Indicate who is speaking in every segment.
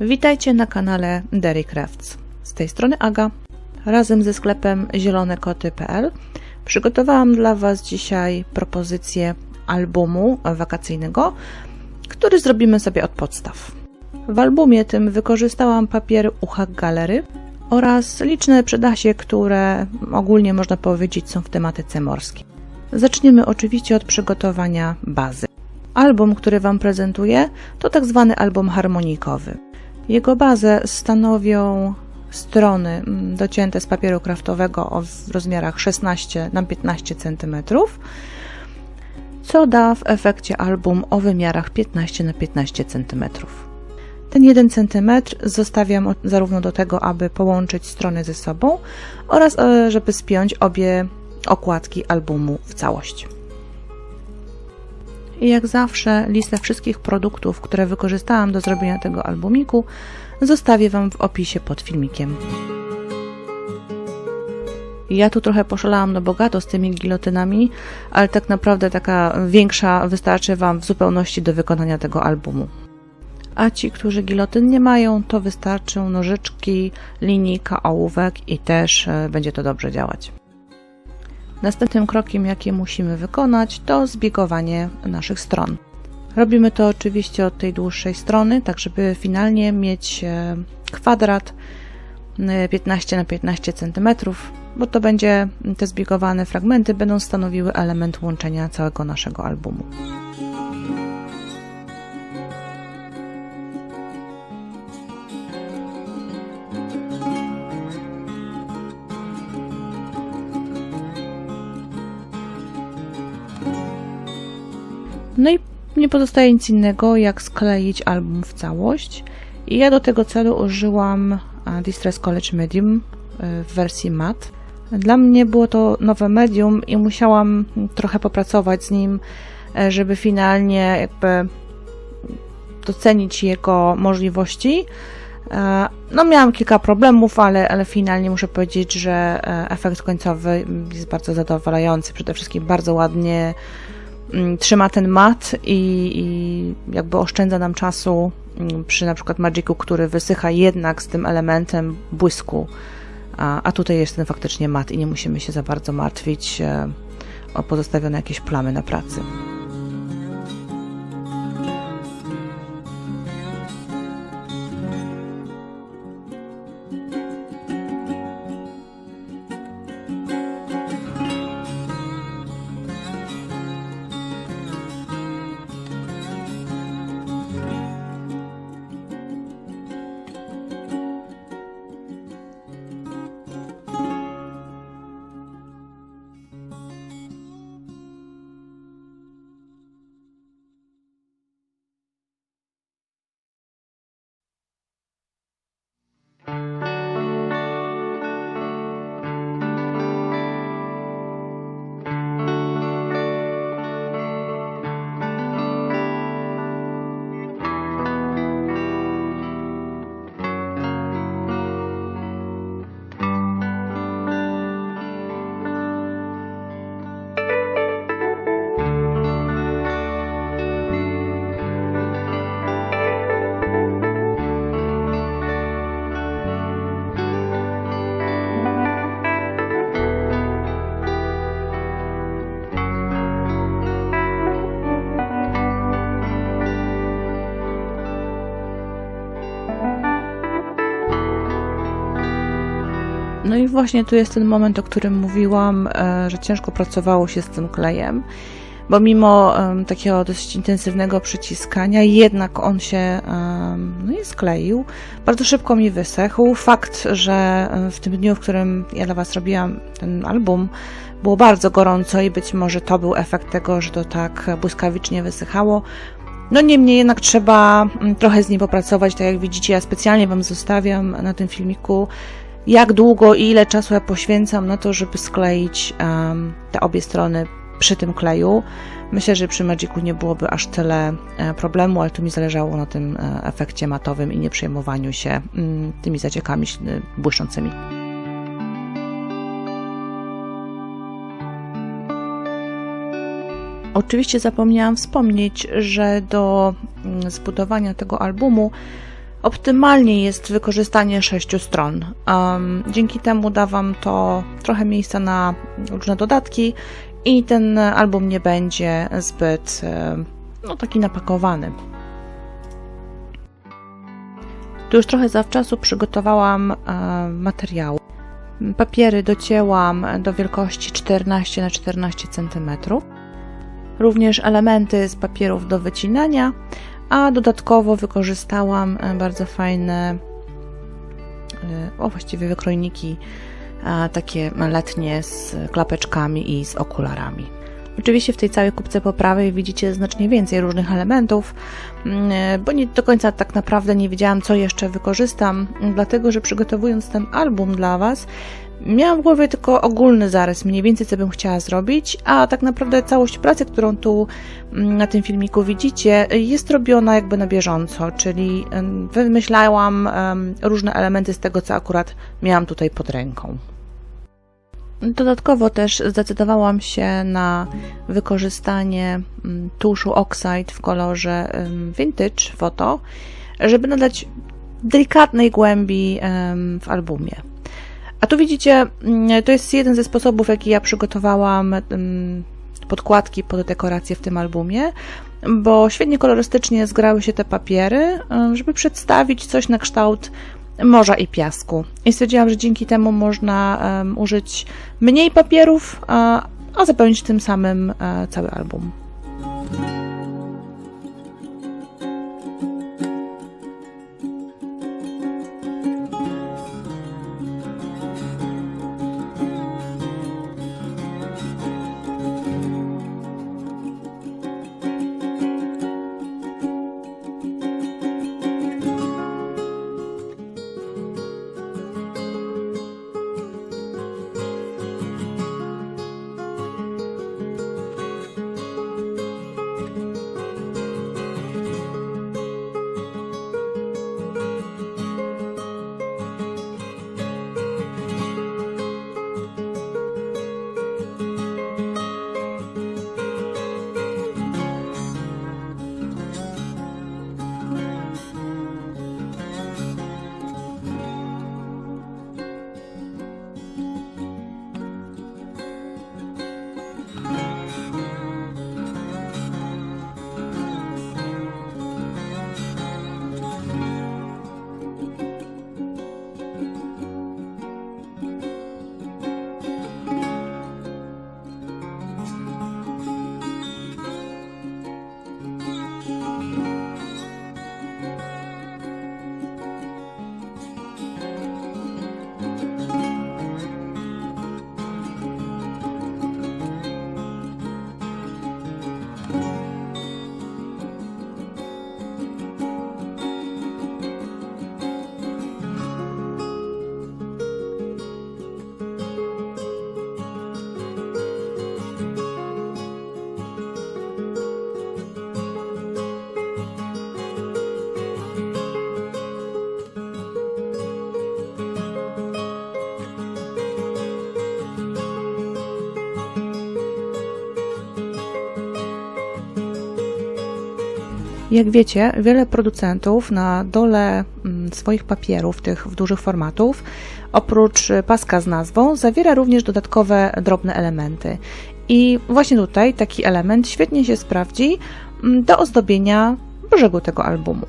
Speaker 1: Witajcie na kanale Derry Crafts. Z tej strony Aga. Razem ze sklepem zielonekoty.pl przygotowałam dla Was dzisiaj propozycję albumu wakacyjnego, który zrobimy sobie od podstaw. W albumie tym wykorzystałam papier UHAK Galery oraz liczne przydasie, które ogólnie można powiedzieć są w tematyce morskiej. Zaczniemy oczywiście od przygotowania bazy. Album, który Wam prezentuję, to tak zwany album harmonikowy. Jego bazę stanowią strony mm, docięte z papieru kraftowego o rozmiarach 16 na 15 cm, co da w efekcie album o wymiarach 15 na 15 cm. Ten 1 cm zostawiam zarówno do tego, aby połączyć strony ze sobą oraz e, żeby spiąć obie okładki albumu w całość. I jak zawsze listę wszystkich produktów, które wykorzystałam do zrobienia tego albumiku zostawię Wam w opisie pod filmikiem. Ja tu trochę poszalałam na bogato z tymi gilotynami, ale tak naprawdę taka większa wystarczy Wam w zupełności do wykonania tego albumu. A ci, którzy gilotyn nie mają, to wystarczą nożyczki, linijka, ołówek i też e, będzie to dobrze działać. Następnym krokiem, jaki musimy wykonać, to zbiegowanie naszych stron. Robimy to oczywiście od tej dłuższej strony, tak żeby finalnie mieć e, kwadrat 15 na 15 cm, bo to będzie te zbiegowane fragmenty będą stanowiły element łączenia całego naszego albumu. Nie pozostaje nic innego, jak skleić album w całość. I ja do tego celu użyłam Distress College Medium e, w wersji mat. Dla mnie było to nowe medium i musiałam trochę popracować z nim, e, żeby finalnie jakby docenić jego możliwości. E, no, miałam kilka problemów, ale, ale finalnie muszę powiedzieć, że efekt końcowy jest bardzo zadowalający. Przede wszystkim bardzo ładnie trzyma ten mat i, i jakby oszczędza nam czasu mm, przy na przykład Magicu, który wysycha jednak z tym elementem błysku, a, a tutaj jest ten faktycznie mat i nie musimy się za bardzo martwić e, o pozostawione jakieś plamy na pracy. No i właśnie tu jest ten moment, o którym mówiłam, e, że ciężko pracowało się z tym klejem, bo mimo takiego dość intensywnego przyciskania, jednak on się no i skleił. Bardzo szybko mi wysechł. Fakt, że w tym dniu, w którym ja dla Was robiłam ten album, było bardzo gorąco i być może to był efekt tego, że to tak błyskawicznie wysychało. No niemniej jednak trzeba trochę z nim popracować, tak jak widzicie, ja specjalnie Wam zostawiam na tym filmiku jak długo i ile czasu ja poświęcam na to, żeby skleić um, te obie strony przy tym kleju. Myślę, że przy Magicu nie byłoby aż tyle e, problemu, ale tu mi zależało na tym e, efekcie matowym i nie przejmowaniu się mm, tymi zaciekami błyszczącymi. Oczywiście zapomniałam wspomnieć, że do mm, zbudowania tego albumu Optymalnie jest wykorzystanie sześciu stron. Um, dzięki temu da Wam to trochę miejsca na różne dodatki i ten album nie będzie zbyt no, taki napakowany. Tu już trochę zawczasu przygotowałam e, materiał. Papiery docięłam do wielkości 14 na 14 cm. Również elementy z papierów do wycinania, a dodatkowo wykorzystałam e, bardzo fajne, e, o właściwie wykrojniki, takie letnie z klapeczkami i z okularami. Oczywiście w tej całej kupce poprawej widzicie znacznie więcej różnych elementów, mm, bo nie do końca tak naprawdę nie wiedziałam, co jeszcze wykorzystam, dlatego że przygotowując ten album dla Was, miałam w głowie tylko ogólny zarys, mniej więcej co bym chciała zrobić, a tak naprawdę całość pracy, którą tu mm, na tym filmiku widzicie, jest robiona jakby na bieżąco, czyli wymyślałam różne elementy z tego, co akurat miałam tutaj pod ręką. Dodatkowo też zdecydowałam się na wykorzystanie mm, tuszu Oxide w kolorze Vintage Photo, żeby nadać delikatnej głębi w albumie. A tu widzicie, mm, to jest jeden ze sposobów, jaki ja przygotowałam podkładki pod dekorację w tym albumie, bo świetnie kolorystycznie zgrały się te papiery, żeby przedstawić coś na kształt morza i piasku. I stwierdziłam, że dzięki temu można użyć mniej papierów, a, zapełnić tym samym e, cały album. Jak wiecie, wiele producentów na dole mm, swoich papierów, tych w dużych formatów, oprócz paska z nazwą, zawiera również dodatkowe drobne elementy. I właśnie tutaj taki element świetnie się sprawdzi mm, do ozdobienia brzegu tego albumu.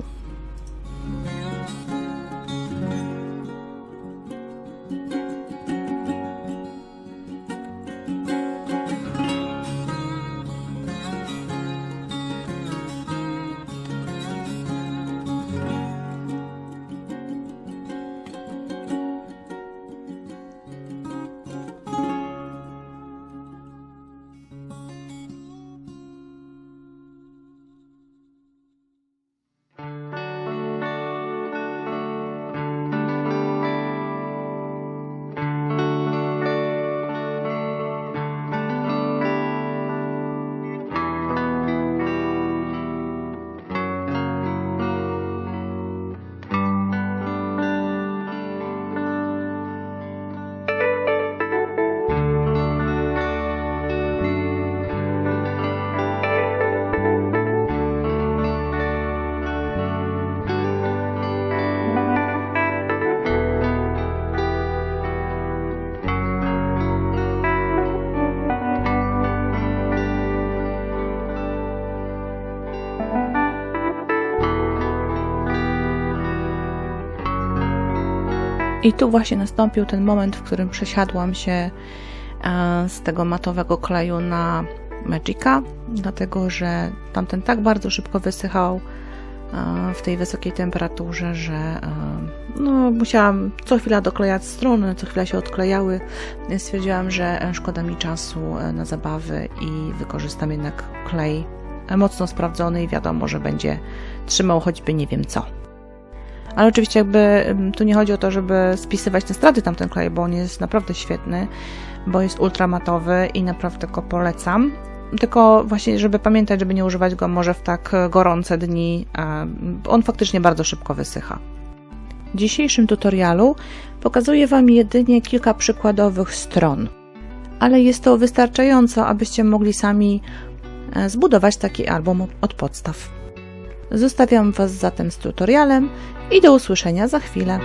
Speaker 1: I tu właśnie nastąpił ten moment, w którym przesiadłam się e, z tego matowego kleju na Magica, dlatego że tamten tak bardzo szybko wysychał e, w tej wysokiej temperaturze, że e, no, musiałam co chwila doklejać strony, co chwila się odklejały. Stwierdziłam, że szkoda mi czasu na zabawy i wykorzystam jednak klej mocno sprawdzony i wiadomo, że będzie trzymał choćby nie wiem co. Ale oczywiście jakby tu nie chodzi o to, żeby spisywać te straty tamten klej, bo on jest naprawdę świetny, bo jest ultramatowy i naprawdę go polecam. Tylko właśnie, żeby pamiętać, żeby nie używać go może w tak gorące dni, on faktycznie bardzo szybko wysycha. W dzisiejszym tutorialu pokazuję Wam jedynie kilka przykładowych stron, ale jest to wystarczająco, abyście mogli sami e, zbudować taki album od podstaw. Zostawiam Was zatem z tutorialem i do usłyszenia za chwilę.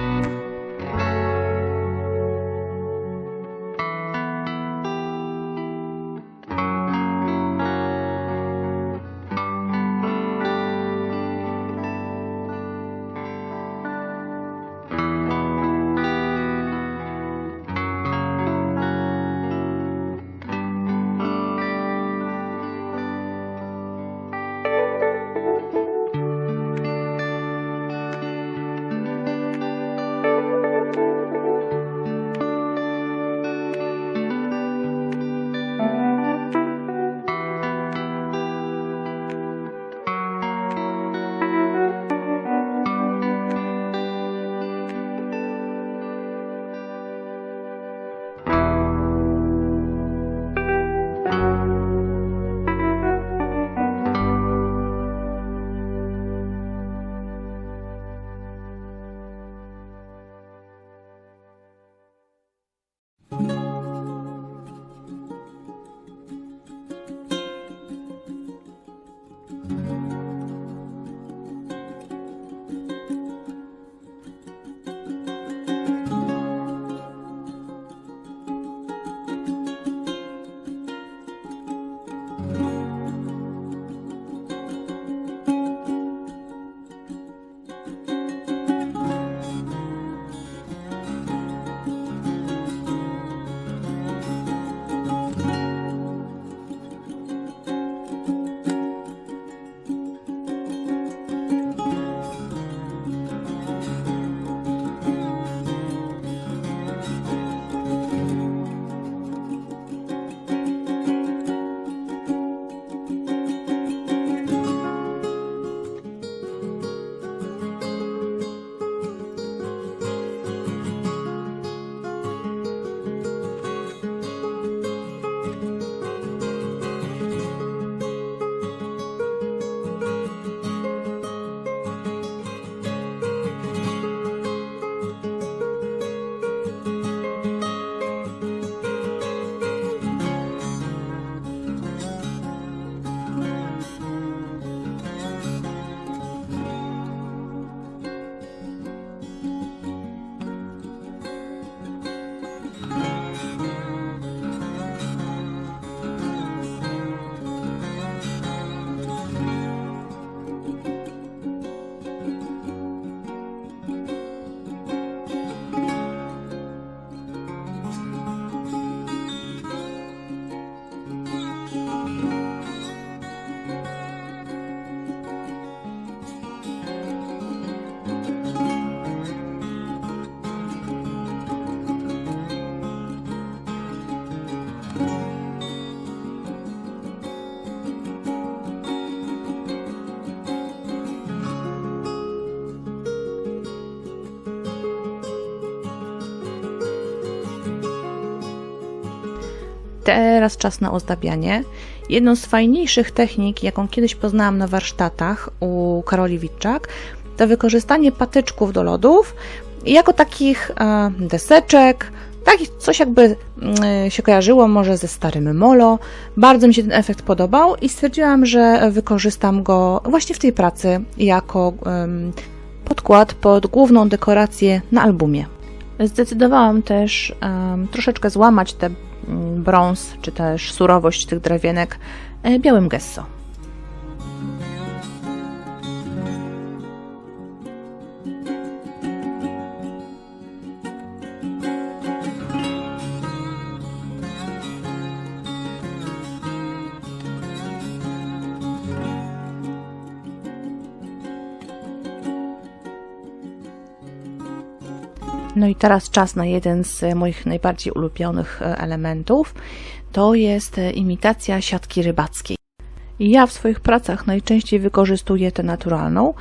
Speaker 1: Teraz czas na ozdabianie. Jedną z fajniejszych technik, jaką kiedyś poznałam na warsztatach u Karoli Witczak, to wykorzystanie patyczków do lodów jako takich e, deseczek, takich coś jakby mm, się kojarzyło może ze starym molo. Bardzo mi się ten efekt podobał i stwierdziłam, że wykorzystam go właśnie w tej pracy jako podkład pod główną dekorację na albumie. Zdecydowałam też um, troszeczkę złamać te brąz czy też surowość tych drewienek e, białym gesso. No i teraz czas na jeden z moich najbardziej ulubionych e, elementów. To jest e, imitacja siatki rybackiej. Ja w swoich pracach najczęściej wykorzystuję tę naturalną,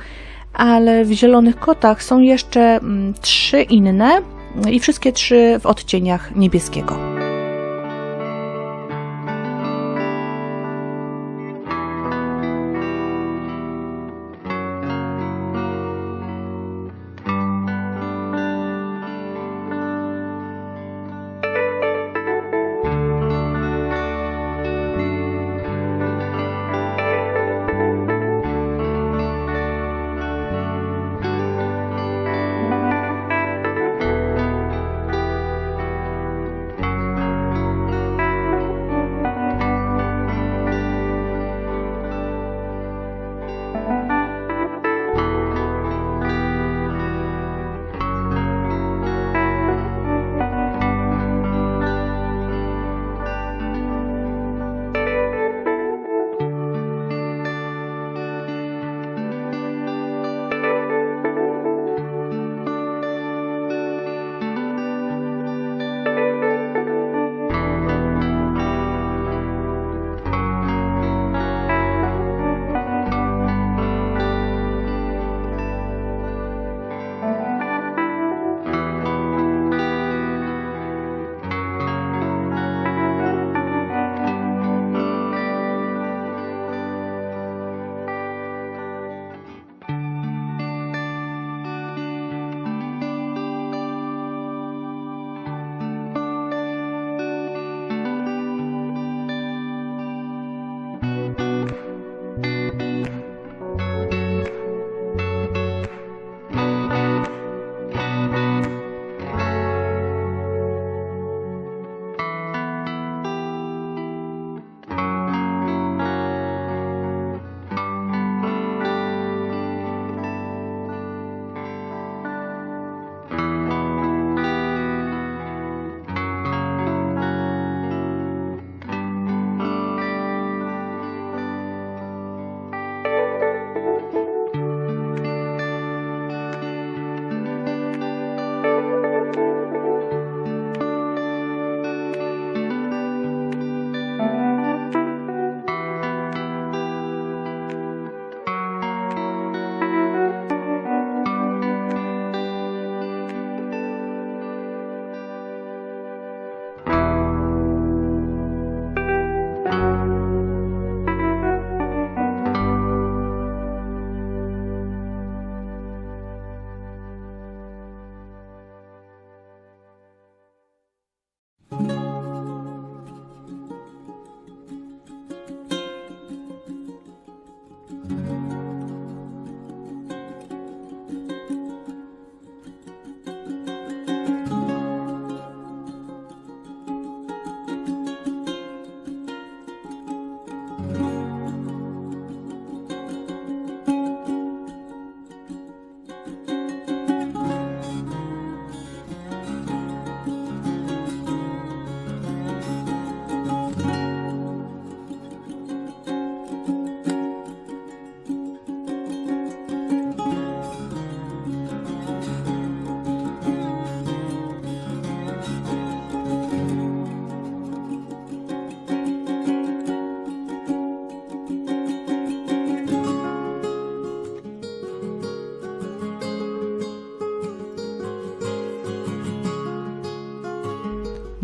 Speaker 1: ale w zielonych kotach są jeszcze mm, trzy inne i wszystkie trzy w odcieniach niebieskiego.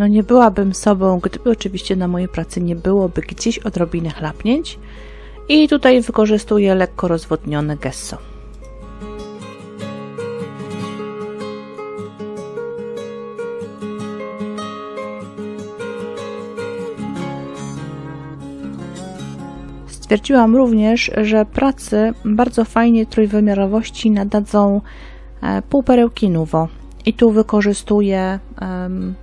Speaker 1: No nie byłabym sobą, gdyby oczywiście na mojej pracy nie byłoby gdzieś odrobiny chlapnięć. I tutaj wykorzystuję lekko rozwodnione gesso. Stwierdziłam również, że pracy bardzo fajnie trójwymiarowości nadadzą e, półperełki Nuvo. I tu wykorzystuję em,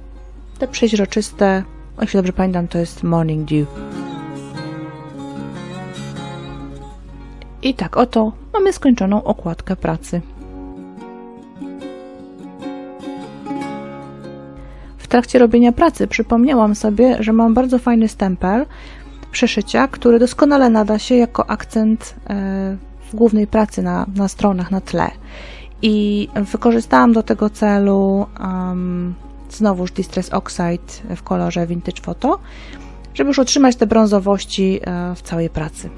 Speaker 1: te przeźroczyste, o jeśli dobrze pamiętam, to jest Morning Dew. I tak oto mamy skończoną okładkę pracy. W trakcie robienia pracy przypomniałam sobie, że mam bardzo fajny stempel przeszycia, który doskonale nada się jako akcent e, w głównej pracy na, na stronach, na tle. I wykorzystałam do tego celu um, znowuż Distress Oxide w kolorze Vintage Photo, żeby już utrzymać te brązowości e, w całej pracy.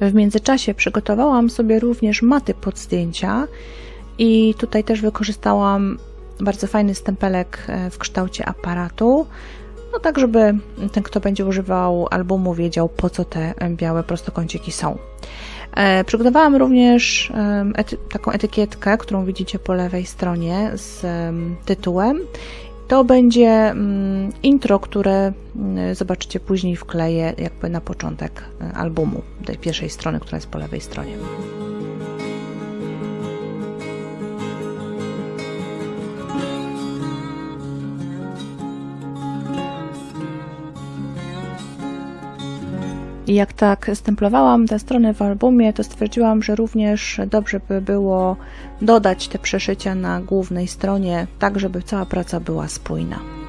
Speaker 1: W międzyczasie przygotowałam sobie również maty pod zdjęcia i tutaj też wykorzystałam bardzo fajny stempelek e, w kształcie aparatu, no tak, żeby ten, kto będzie używał albumu, wiedział po co te białe prostokąciki są. E, przygotowałam również ety taką etykietkę, którą widzicie po lewej stronie z tytułem. To będzie intro, które mm, zobaczycie później wkleję jakby na początek e, albumu, tej pierwszej strony, która jest po lewej stronie. I jak tak stemplowałam tę stronę w albumie, to stwierdziłam, że również dobrze by było dodać te przeszycia na głównej stronie, tak żeby cała praca była spójna.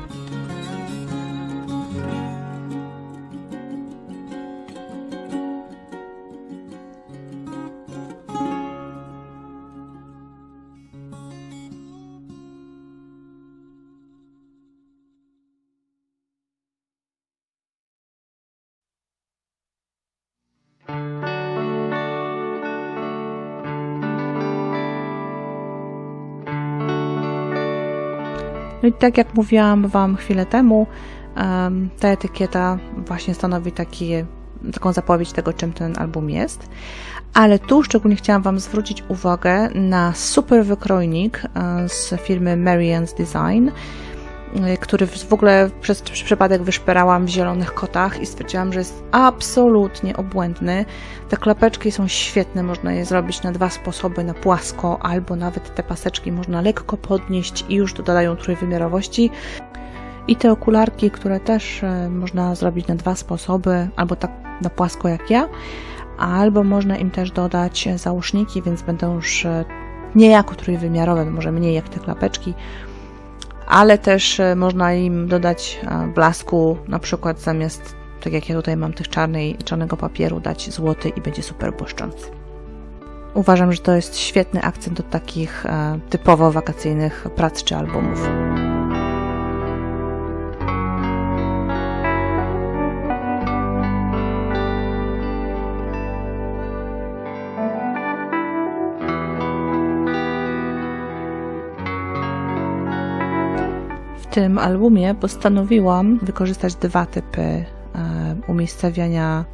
Speaker 1: No i tak jak mówiłam Wam chwilę temu, ta etykieta właśnie stanowi taki, taką zapowiedź tego, czym ten album jest. Ale tu szczególnie chciałam Wam zwrócić uwagę na super wykrojnik e, z firmy Marianne's Design, który w ogóle przez przypadek wyszperałam w zielonych kotach i stwierdziłam, że jest absolutnie obłędny. Te klapeczki są świetne, można je zrobić na dwa sposoby, na płasko, albo nawet te paseczki można lekko podnieść i już dodają trójwymiarowości. I te okularki, które też y, można zrobić na dwa sposoby, albo tak na płasko jak ja, albo można im też dodać załóżniki, więc będą już y, niejako trójwymiarowe, może mniej jak te klapeczki, ale też e, można im dodać e, blasku, na przykład zamiast, tak jak ja tutaj mam tych czarnej, czarnego papieru, dać złoty i będzie super błyszczący. Uważam, że to jest świetny akcent do takich e, typowo wakacyjnych prac czy albumów. Tym albumie postanowiłam wykorzystać dwa typy e, umiejscowiania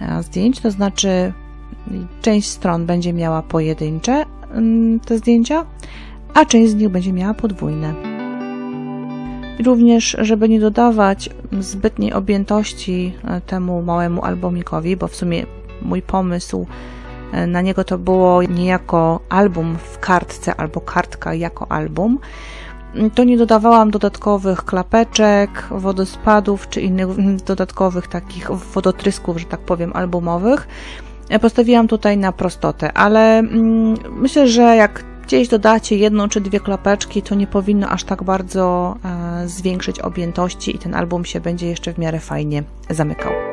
Speaker 1: e, zdjęć, to znaczy część stron będzie miała pojedyncze te zdjęcia, a część z nich będzie miała podwójne. Również, żeby nie dodawać zbytniej objętości e, temu małemu albumikowi, bo w sumie mój pomysł na niego to było niejako album w kartce albo kartka jako album, to nie dodawałam dodatkowych klapeczek, wodospadów czy innych dodatkowych takich wodotrysków, że tak powiem, albumowych. Postawiłam tutaj na prostotę, ale mm, myślę, że jak gdzieś dodacie jedną czy dwie klapeczki, to nie powinno aż tak bardzo e, zwiększyć objętości i ten album się będzie jeszcze w miarę fajnie zamykał.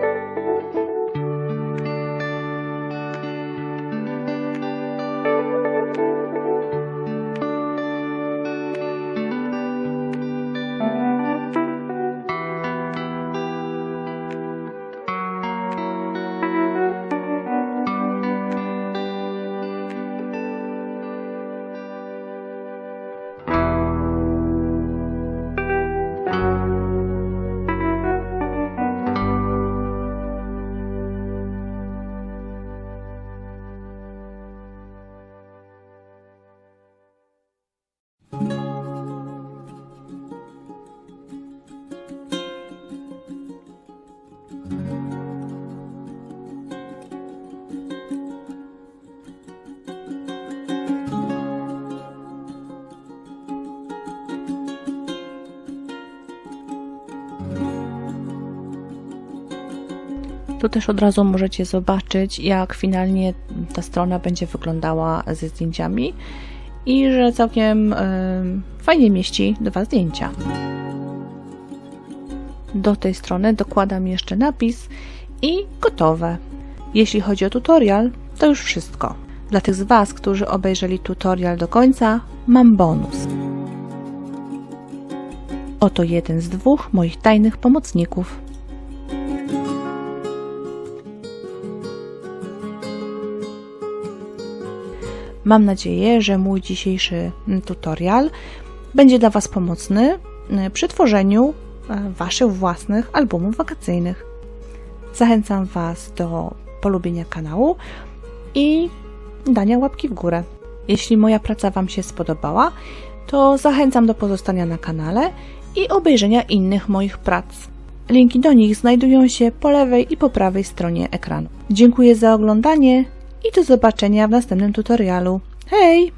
Speaker 1: Tu też od razu możecie zobaczyć, jak finalnie ta strona będzie wyglądała ze zdjęciami i że całkiem y, fajnie mieści dwa zdjęcia. Do tej strony dokładam jeszcze napis i gotowe. Jeśli chodzi o tutorial, to już wszystko. Dla tych z Was, którzy obejrzeli tutorial do końca, mam bonus. Oto jeden z dwóch moich tajnych pomocników. Mam nadzieję, że mój dzisiejszy mm, tutorial będzie dla Was pomocny mm, przy tworzeniu e, Waszych własnych albumów wakacyjnych. Zachęcam Was do polubienia kanału i dania łapki w górę. Jeśli moja praca Wam się spodobała, to zachęcam do pozostania na kanale i obejrzenia innych moich prac. Linki do nich znajdują się po lewej i po prawej stronie ekranu. Dziękuję za oglądanie i do zobaczenia w następnym tutorialu. Hej!